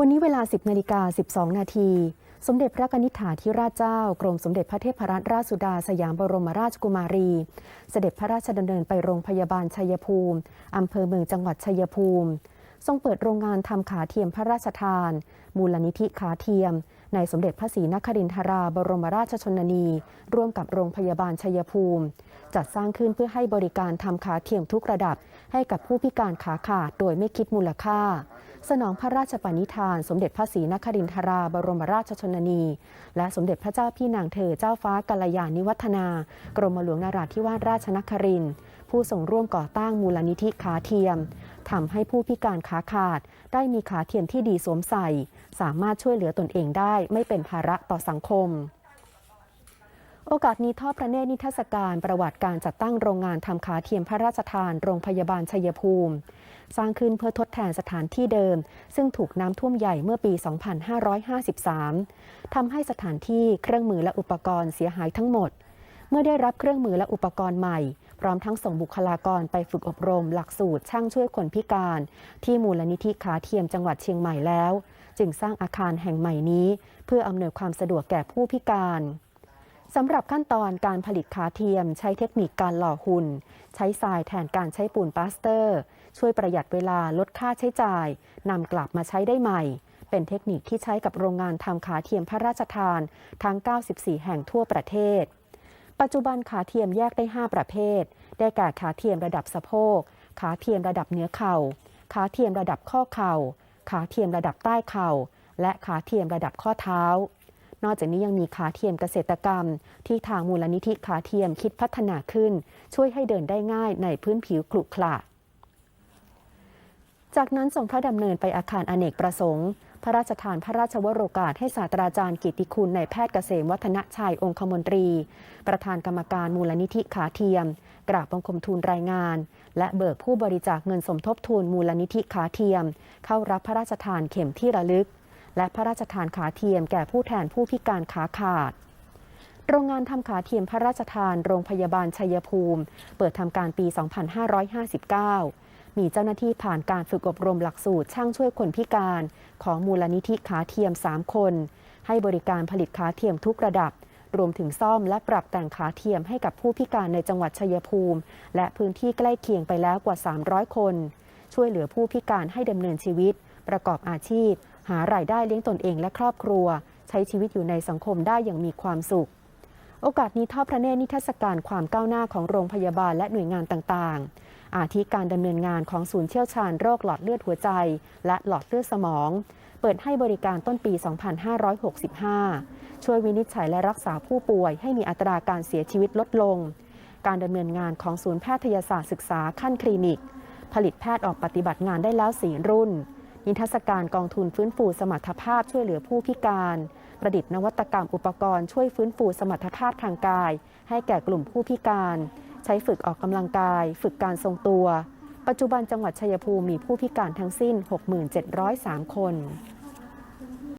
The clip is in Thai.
วันนี้เวลา 10นาฬิกา12 นาที สมเด็จพระกนิษฐาธิราชเจ้า กรมสมเด็จพระเทพรัตนราชสุดาสยามบรมราชกุมารี เสด็จพระราชดำเนินไปโรงพยาบาลชัยภูมิ อำเภอเมืองจังหวัดชัยภูมิ ทรงเปิดโรงงานทำขาเทียมพระราชทาน มูลนิธิขาเทียม ในสมเด็จพระศรีนครินทราบรมราชชนนี ร่วมกับโรงพยาบาลชัยภูมิ จัดสร้างขึ้นเพื่อให้บริการทำขาเทียมทุกระดับ ให้กับผู้พิการขาขาดโดยไม่คิดมูลค่า สนองพระราชปณิธาน สมเด็จพระศรีนครินทราบรมราชชนนี และสมเด็จพระเจ้าพี่นางเธอเจ้าฟ้ากัลยาณิวัฒนา กรมหลวงนราธิวาสราชนครินทร์ผู้ส่งร่วมก่อตั้งมูลนิธิขาเทียม ทำให้ผู้พิการขาขาด ได้มีขาเทียมที่ดีสวมใส่ สามารถช่วยเหลือตนเองได้ไม่เป็นภาระต่อสังคมโอกาสนี้ทอดพระเนตรนิทรรศการประวัติการจัดตั้งโรงงานทำขาเทียมพระราชทานโรงพยาบาลชัยภูมิ สร้างขึ้นเพื่อทดแทนสถานที่เดิม ซึ่งถูกน้ำท่วมใหญ่เมื่อปี 2553 ทำให้สถานที่เครื่องมือและอุปกรณ์เสียหายทั้งหมด เมื่อได้รับเครื่องมือและอุปกรณ์ใหม่ พร้อมทั้งส่งบุคลากรไปฝึกอบรม หลักสูตรช่างช่วยคนพิการ ที่มูลนิธิขาเทียมจังหวัดเชียงใหม่แล้ว จึงสร้างอาคารแห่งใหม่นี้ เพื่ออำนวยความสะดวกแก่ผู้พิการสำหรับขั้นตอนการผลิตขาเทียม ใช้เทคนิคการหล่อหุ่น ใช้ทรายแทนการใช้ปูนปลาสเตอร์ ช่วยประหยัดเวลาลดค่าใช้จ่ายนำกลับมาใช้ได้ใหม่ เป็นเทคนิคที่ใช้กับโรงงานทำขาเทียมพระราชทานทั้ง 94 แห่งทั่วประเทศ ปัจจุบันขาเทียมแยกได้ 5 ประเภท ได้แก่ขาเทียมระดับสะโพก ขาเทียมระดับเนื้อเข่า ขาเทียมระดับข้อเข่า ขาเทียมระดับใต้เข่า และขาเทียมระดับข้อเท้า นอกจากนี้ยังมีขาเทียมเกษตรกรรม ที่ทางมูลนิธิขาเทียมคิดพัฒนาขึ้น ช่วยให้เดินได้ง่ายในพื้นผิวขรุขระจากนั้นส่งพระดำเนินไปอาคารอเนกประสงค์ พระราชทานพระราชวโรกาสให้ศาสตราจารย์กิติคุณในายแพทย์เกษมวัฒนชัยองคมนตรี ประธานกรรมการมูลนิธิขาเทียม กราบบังคมทูลรายงาน และเบิกผู้บริจาคเงินสมทบทุนมูลนิธิขาเทียม เข้ารับพระราชทานเข็มที่ระลึก และพระราชทานขาเทียมแก่ผู้แทนผู้พิการขาขาดโรงงานทำขาเทียมพระราชทานโรงพยาบาลชัยภูมิ เปิดทำการปี 2559 มีเจ้าหน้าที่ผ่านการฝึกอบรมหลักสูตรช่างช่วยคนพิการ ของมูลนิธิขาเทียม 3 คน ให้บริการผลิตขาเทียมทุกระดับ รวมถึงซ่อมและปรับแต่งขาเทียมให้กับผู้พิการในจังหวัดชัยภูมิ และพื้นที่ใกล้เคียงไปแล้วกว่า 300 คน ช่วยเหลือผู้พิการให้ดำเนินชีวิต ประกอบอาชีพ หารายได้เลี้ยงตนเองและครอบครัว ใช้ชีวิตอยู่ในสังคมได้อย่างมีความสุขโอกาสนี้ทอดพระเนตรนิทรรศการความก้าวหน้าของโรงพยาบาลและหน่วยงานต่างๆ อาทิการดำเนินงานของศูนย์เชี่ยวชาญโรคหลอดเลือดหัวใจ และหลอดเลือดสมอง เปิดให้บริการต้นปี 2565 ช่วยวินิจฉัยและรักษาผู้ป่วย ให้มีอัตราการเสียชีวิตลดลง การดำเนินงานของศูนย์แพทยศาสตร์ศึกษาขั้นคลินิก ผลิตแพทย์ออกปฏิบัติงานได้แล้ว4รุ่น นิทรรศการกองทุนฟื้นฟูสมรรถภาพช่วยเหลือผู้พิการประดิษฐ์นวัตกรรมอุปกรณ์ช่วยฟื้นฟูสมรรถภาพทางกาย ให้แก่กลุ่มผู้พิการ ใช้ฝึกออกกำลังกาย ฝึกการทรงตัว ปัจจุบันจังหวัดชัยภูมิมีผู้พิการทั้งสิ้น 6703 คน